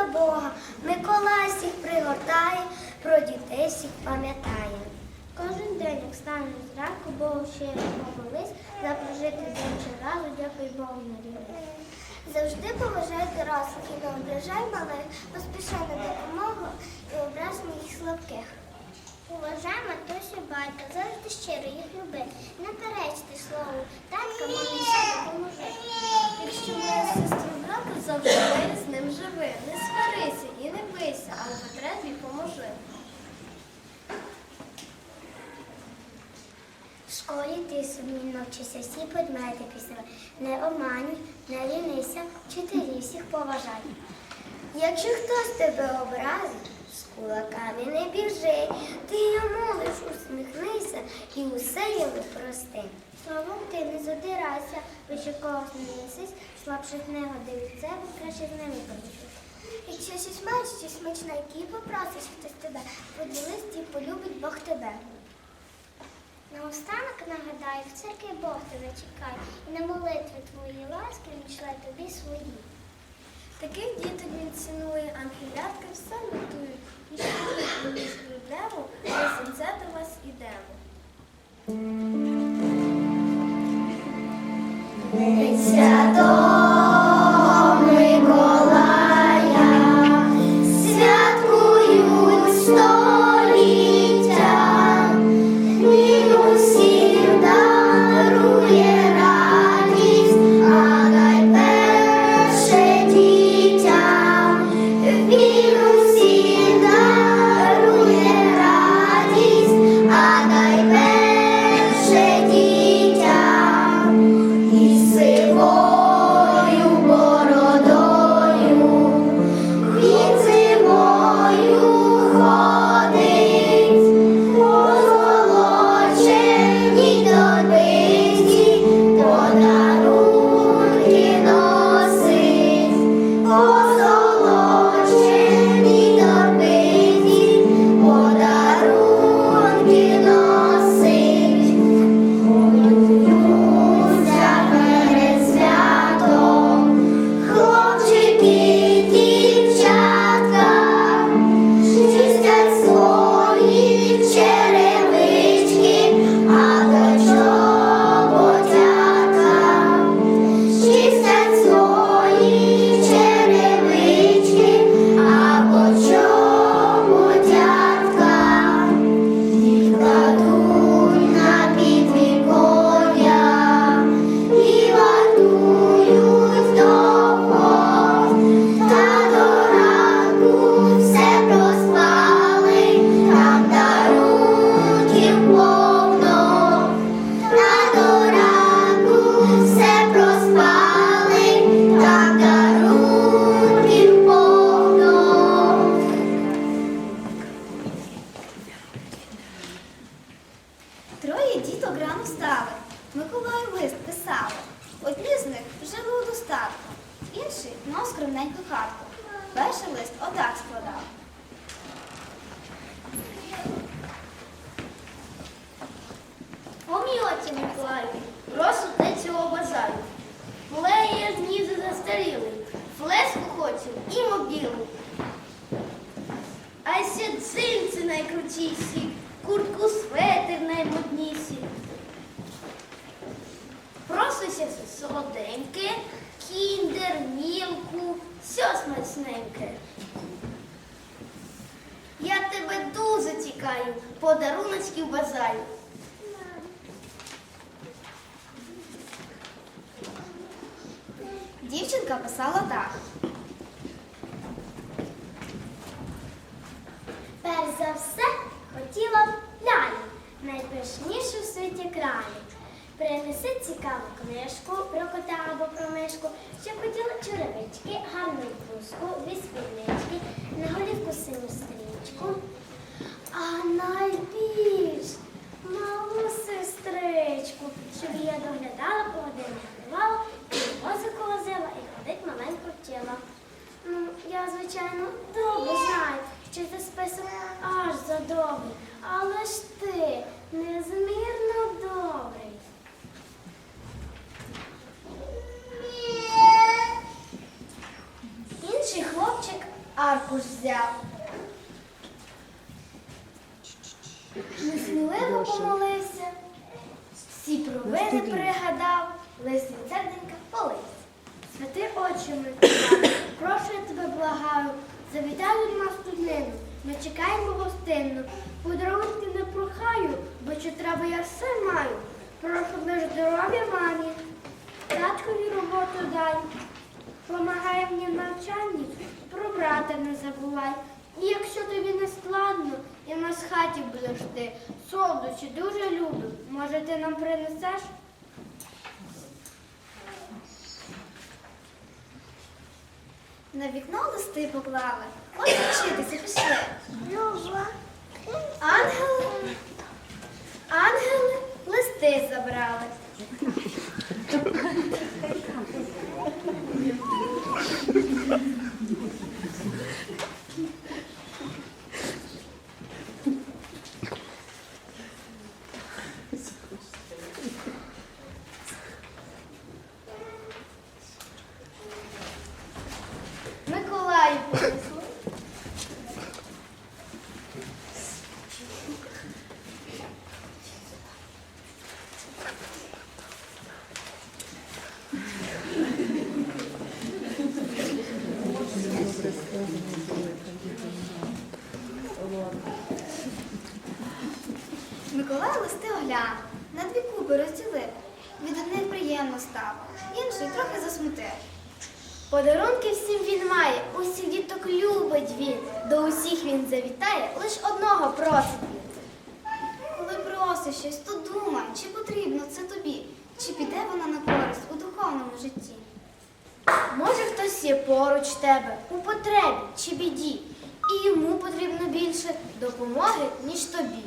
батьків Бога. Миколай всіх пригортає, про дітей всіх пам'ятає. Кожен день, як стане зранку, Богу ще помолись, за прожити день чи разу, дякую Богу на рівні. Завжди поважай дорослих і не ображай малих, поспішай на допомогу і образ моїх слабких. Уважай матусю батька, завжди щиро їх люби. Не перечте слову, татка мамі все допоможе. Якщо моя сестра брата завжди з ним живи, не сварися і не бийся, але потребі поможи. В школі ти сумлінно вчися всі предмети писати. Не обманюй, не лінися, вчителі всіх поважай. Якщо хтось тебе образить, з кулаками не біжи, ти і усе йому прости. Словом ти не задирайся, лише когось не несись, слабших не годи від себе, краще з ними поділись. Якщо щось маєш, щось смачне, і попросиш хтось тебе, поділись і полюбить Бог тебе. Наостанок нагадаю, в церкві Бог тебе чекає, і на молитви твої ласки він тобі свої. Таких діток він цінує, ангелятки все готують. І що ми йдемо, ми сенце до вас ідемо. Святого писали. Одні з них жили у достатку, інший мав скромненьку хатку. Перший лист отак складав. О мій Миколаю, прошу те цього бажаю. Флеє знізу застарілий, флеску хочу і мобілу. А ще джинси найкрутіші, куртку светр наймодніші. Все солоденьке, кіндер, мілку, все смачненьке. Я тебе дуже тікаю, подаруночків бажаю. Дівчинка писала так. Принеси цікаву книжку про кота або про мишку, що хотіла черевички, гарну блузку, дві помолився, всі провини пригадав, лист від серденька полився. Святи очі прошу я тебе благаю, завітай до нас студнину, ми чекаємо гостинну. Подарунки не прохаю, бо чи треба я все маю. Прошу лиш здоров'я мамі, таткові роботу дай. Помагай мені в навчанні, про брата не забувай. І якщо тобі не складно, і на хаті будеш ти, солодощі дуже люблю. Може, ти нам принесеш? На вікно листи поклали. От вчитися пішли. Ангели, ангели листи забрали. Миколаю принесли. Миколай листи оглянув, на дві купи розділив. Від одних приємно стало, інший трохи засмутив. Подарунки всім він має, усіх діток любить він. До усіх він завітає, лиш просить. Коли просиш щось, то думай, чи потрібно це тобі, чи піде вона на користь у духовному житті. Може, хтось є поруч тебе у потребі чи біді, і йому потрібно більше допомоги, ніж тобі.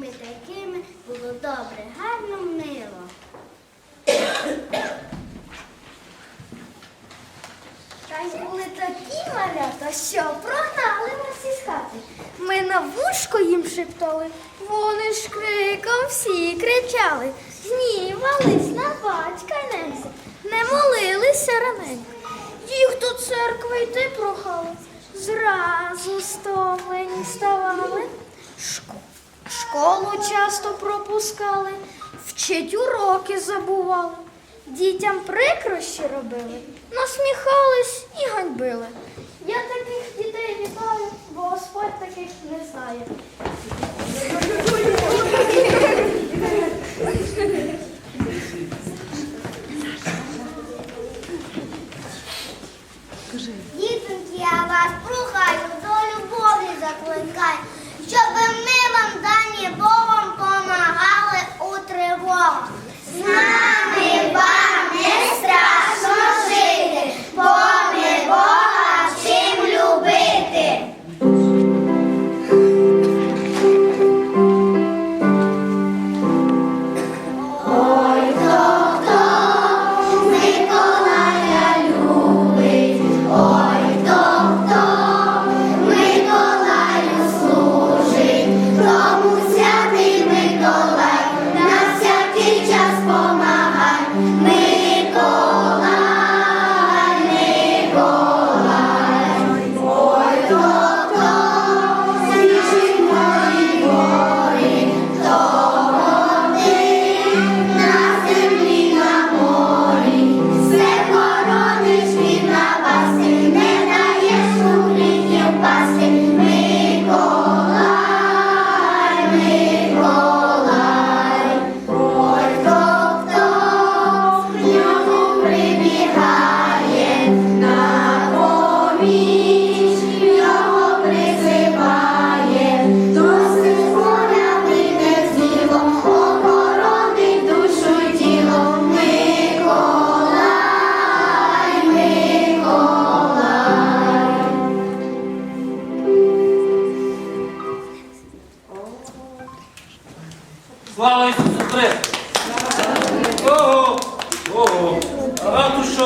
Дітьми такими було добре, гарно, мило. Та й були такі малята, що прогнали нас із хати. Ми на вушко їм шептали, вони ж криком всі кричали, гнівались на батька ненька, не молилися раненько. Їх до церкви йти прохали, зразу стомлені ставали. Шко- Школу часто пропускали, вчить уроки забували. Дітям прикрощі робили, насміхались і ганьбили. Я таких дітей вітаю, бо Господь таких не знає. Дітоньки, я вас прохаю, до любові закликаю, вам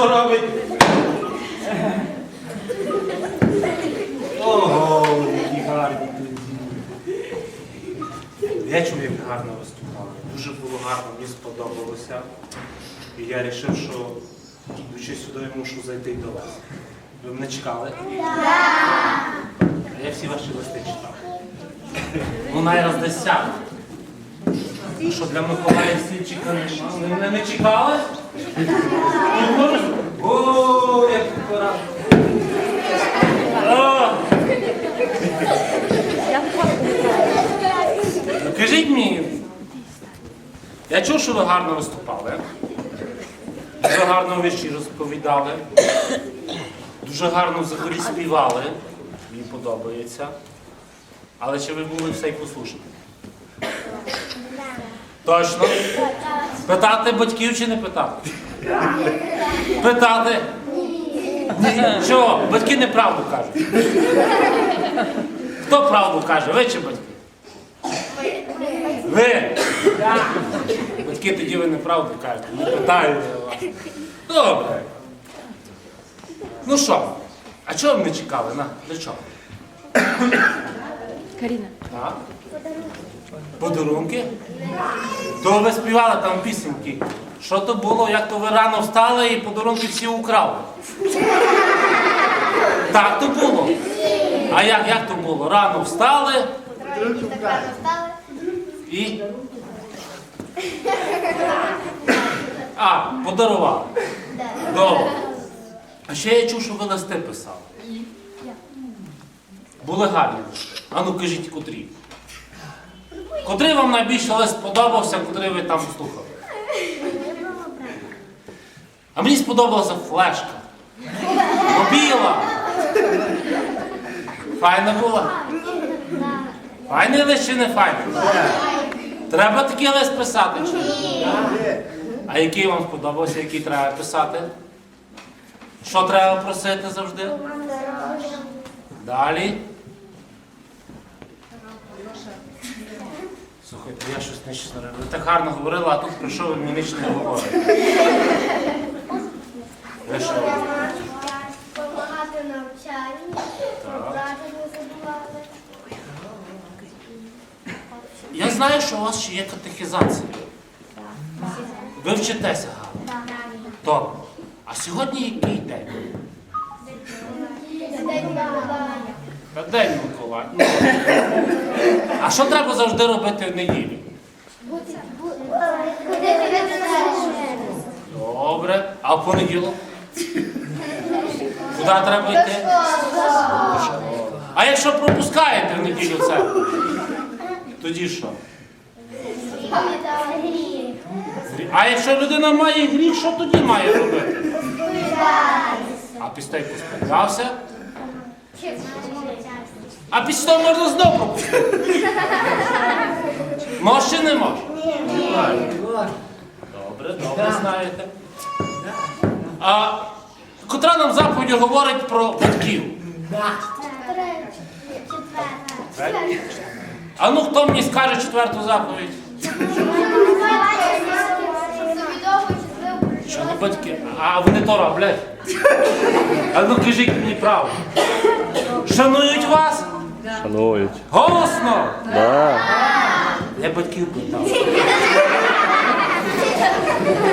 що робить? Ого, які гарні. Я чув, як гарно виступали. Дуже було гарно, мені сподобалося. І я вирішив, що йдучи сюди, я мушу зайти й до вас. Ви мене чекали? А я всі ваші листи читав. Ну, найраз десь сяду. Ну що, для Миколая стільчика нема? Ви мене не чекали? О, як пора. Кажіть мені, я чув, що ви гарно виступали. Дуже гарно вірші розповідали. Дуже гарно взагалі співали. Мені подобається. Але чи ви були все й послушні? Точно? Питати батьків чи не питати? Питати? Ні. Чого? Батьки неправду кажуть. Хто правду каже? Ви чи батьки? Ви? Батьки тоді ви неправду кажете. Не питаю я вас. Добре. Ну що? А чого ви не чекали? На, для чого? Каріна. Так? Подарунки? То ви співали там пісеньки. Що то було, як то ви рано встали і подарунки всі украли? Так то було. А як, як то було? Рано встали і. А, подарували. Добре. А ще я чув, що ви листи писали. Були гарні. А ну кажіть, котрі. Котрий вам найбільше лист сподобався, котрий ви там слухали? А мені сподобалася флешка. Мобіла. Файна була? Файний лист чи не файний? Треба такий лист писати чи? А який вам сподобався, який треба писати? Що треба просити завжди? Далі. Слухайте, я щось нещасно робив. Ви так гарно говорили, а тут прийшов і мені ніч не говорить. Ви що? Навчанню, не забувати. Я знаю, що у вас ще є катехізація. Ви вчитеся гарно. Добре. А сьогодні який день? Та День Миколая. А що треба завжди робити в неділю? Добре. А в понеділок? Куди треба йти? А якщо пропускаєте в неділю це? Тоді що? А якщо людина має гріх, що тоді має робити? А після того посповідався? А після того можна знову пропустити. Може чи не може? Добре, добре знаєте. А котра нам заповідь говорить про батьків? А ну хто мені скаже четверту заповідь? Що не батьки? А вони то роблять. А ну кажіть мені правду. Шанують вас? Шанують. Голосно! Да. Я батьків питав.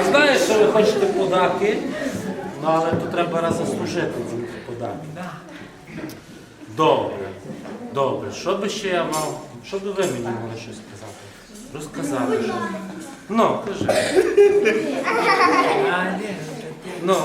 Знаєш, що ви хочете податки, ну але тут треба раз заслужити ці податки. Добре, добре. Що би ще я мав? Що би ви мені могли щось сказати? Розказали. що? Ну, кажи. Ну.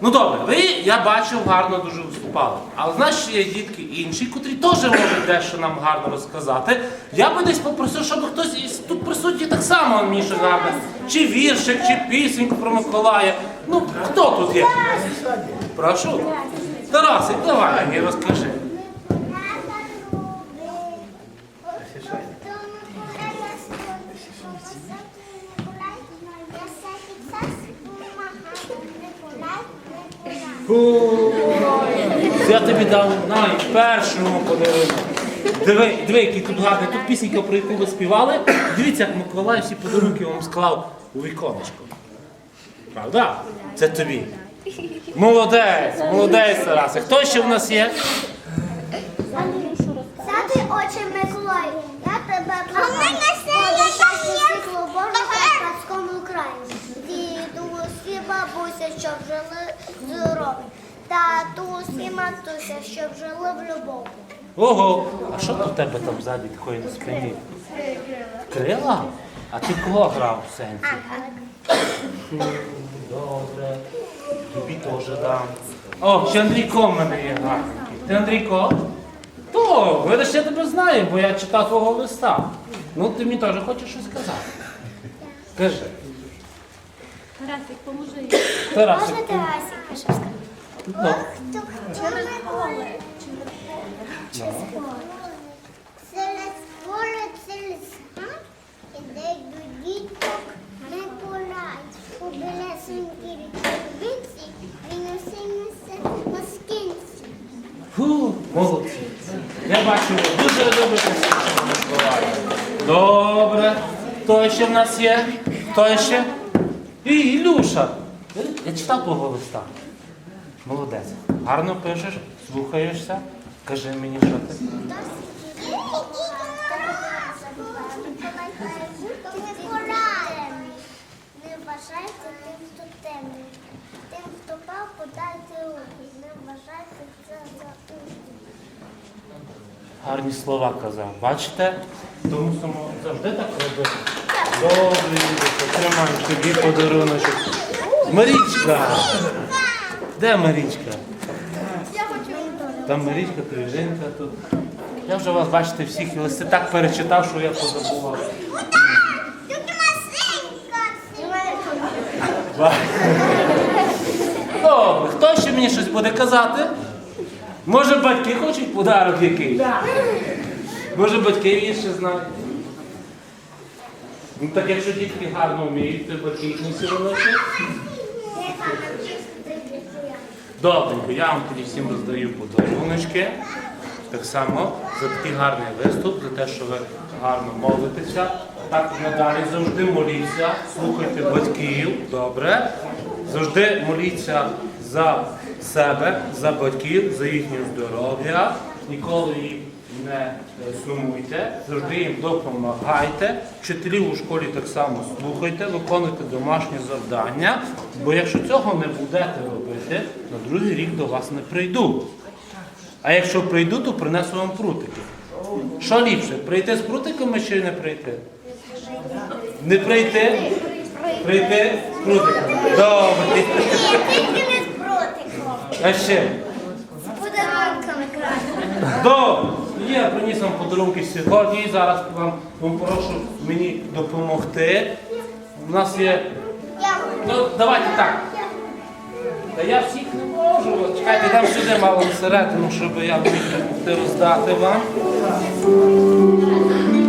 Ну добре, ви, я бачив, гарно дуже виступали. Але знаєш, що є дітки інші, котрі теж можуть дещо нам гарно розказати. Я би десь попросив, щоб хтось із тут присутній так само мені щось гарно. Чи віршик, чи пісеньку про Миколая. Ну, хто тут є? Прошу. Тарасик, давай мені розкажи. Я тобі дав найпершому подарунку. Диви, диви, який тут гарний. Тут пісенька, про яку ви співали. Дивіться, як Миколай всі подарунки вам склав у віконечко. Правда? Це тобі. Молодець, молодець, Тарасе. Хто ще в нас є? Сяди очі Миколай, я тебе благаю. Боже, щастя, світло Боже, в казкому краї. Дідусі, бабуся, щоб жили здорові. Татусі, матуся, щоб жили в любові. Ого, а що у тебе там ззаді такої на спині? Крила? А ти кого грав в сенсі? Добре. Тобі теж дам. О, ще Андрійко в мене є гарненький. Ти Андрійко? То, видиш, я тебе знаю, бо я читав твого листа. Ну, ти мені теж хочеш щось сказати. Кажи. Тарасик, поможи. Тарасик, Можна Тарасик, що сказати? ну, Хто хто Миколай? Через поле, через гад, іде до діток Миколай. У білесенькій річці він усе несе на скінці. Фу, молодці. Я бачу, ви дуже любите Святого Добре. Хто ще в нас є? Хто ще? І Ілюша. Я читав твого листа. Молодець. Гарно пишеш, слухаєшся. Кажи мені, що ти. Не вважайте тим, хто темний. Тим, хто пав, подайте руки. Не вважайте це за успіх. Гарні слова казав. Бачите? Тому само завжди так робити. Добре, тримай тобі подаруночок. Марічка! Де Марічка? Там Марічка, Крижинка тут. Я вже вас бачите всіх і листи так перечитав, що я позабував. Добре, хто ще мені щось буде казати? Може батьки хочуть подарок якийсь? Може батьки ще знають? Ну так якщо дітки гарно вміють, то їх не. Добренько, я вам тоді всім роздаю подаруночки. Так само за такий гарний виступ, за те, що ви гарно молитеся. Так надалі завжди моліться, слухайте батьків, добре. Завжди моліться за себе, за батьків, за їхнє здоров'я. Ніколи їм не е, сумуйте, завжди їм допомагайте. Вчителів у школі так само слухайте, виконуйте домашні завдання. Бо якщо цього не будете робити, на другий рік до вас не прийду. А якщо прийду, то принесу вам прутики. Що ліпше, прийти з прутиками чи не прийти? Не прийти? Прийти з прутиком. Добре. Тільки не з прутиком. А ще? З подарунками краще. Добре. Я приніс вам подарунки сьогодні зараз вам, вам прошу мені допомогти. У нас є. Ну, давайте так. Та я всіх не можу. Чекайте, там сюди мало всередину, щоб я міг допомогти роздати вам.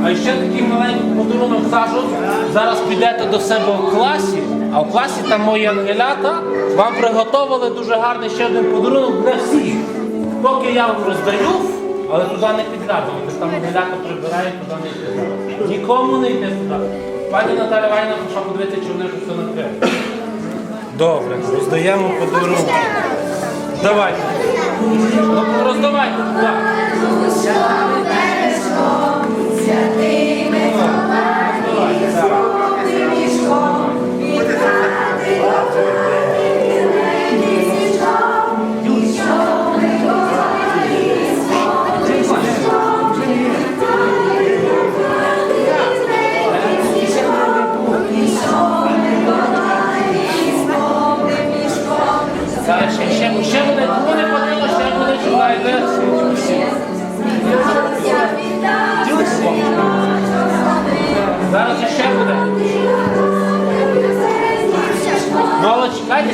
А ще такий маленький подарунок кажуть, зараз підете до себе в класі, а в класі там мої ангелята вам приготували дуже гарний ще один подарунок для всіх. Поки я вам роздаю, але туди не підглядуйте, там ангелята прибирають, туди не йти зараз. Нікому не йде туди. Пані Наталя Вайна, пішла подивитися, чи вони вже все накрили. Добре, роздаємо подарунки. Давайте. Ну, Роздавайте туди. Роздавайте, так. Зараз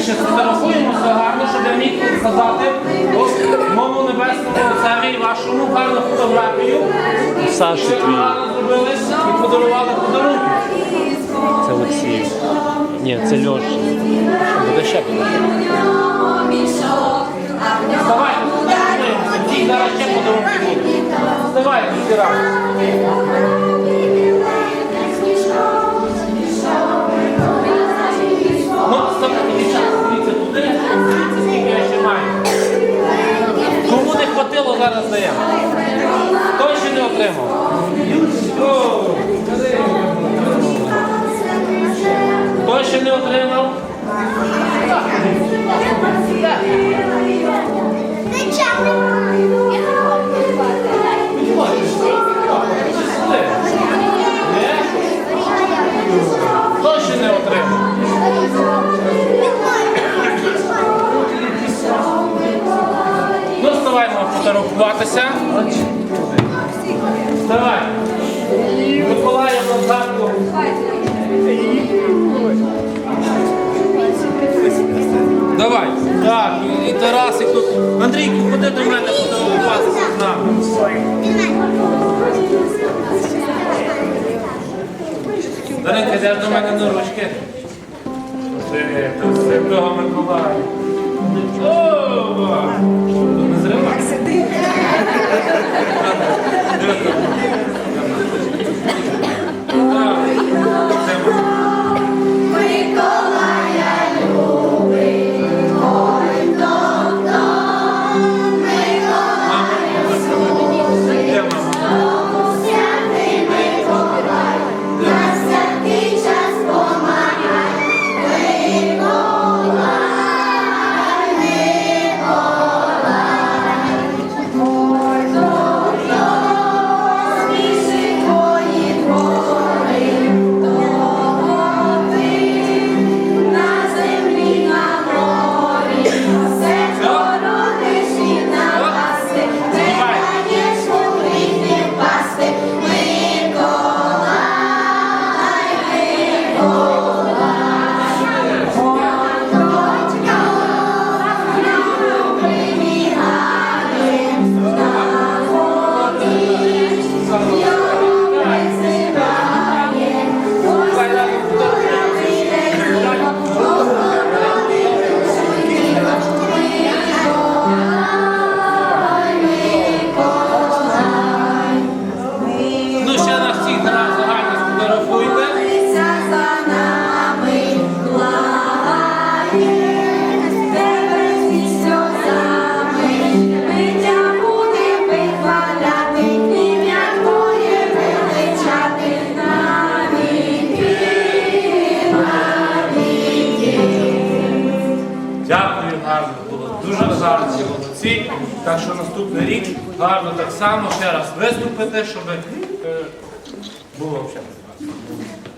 але чекайте, ще сфотографуємо гарно, щоб я міг сказати моєму небесному отцеві вашому гарну фотографію. Саші твій. зробили і подарували подарунки. Це Олексій. Ні, це Льоша. Буде ще фотографуємося. Ті, зараз ще подарунки будуть. Вставайте, всі разом. Не зараз даємо. Хто ще не отримав? Хто ще не отримав? Хто ще не отримав? Вставаймо фотографуватися. Вставай. Миколаїв на. Давай. Так, і- Тарасик тут. Андрійку, ходи до мене фотографуватися з нами. Даринка, йдеш до мене на ручки. Святого Миколая. Ова! Було. Дуже гарно молодці. Так що наступний рік гарно так само ще раз виступити, щоб е, було взагалі.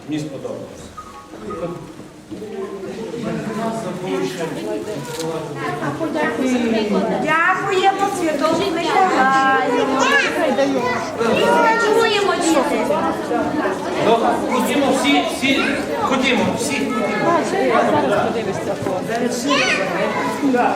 Мені сподобалося. Дякуємо святому Миколаю. Чуємо діти. Ходімо всі, всі, ходімо, всі. Зараз подивишся. Миколай!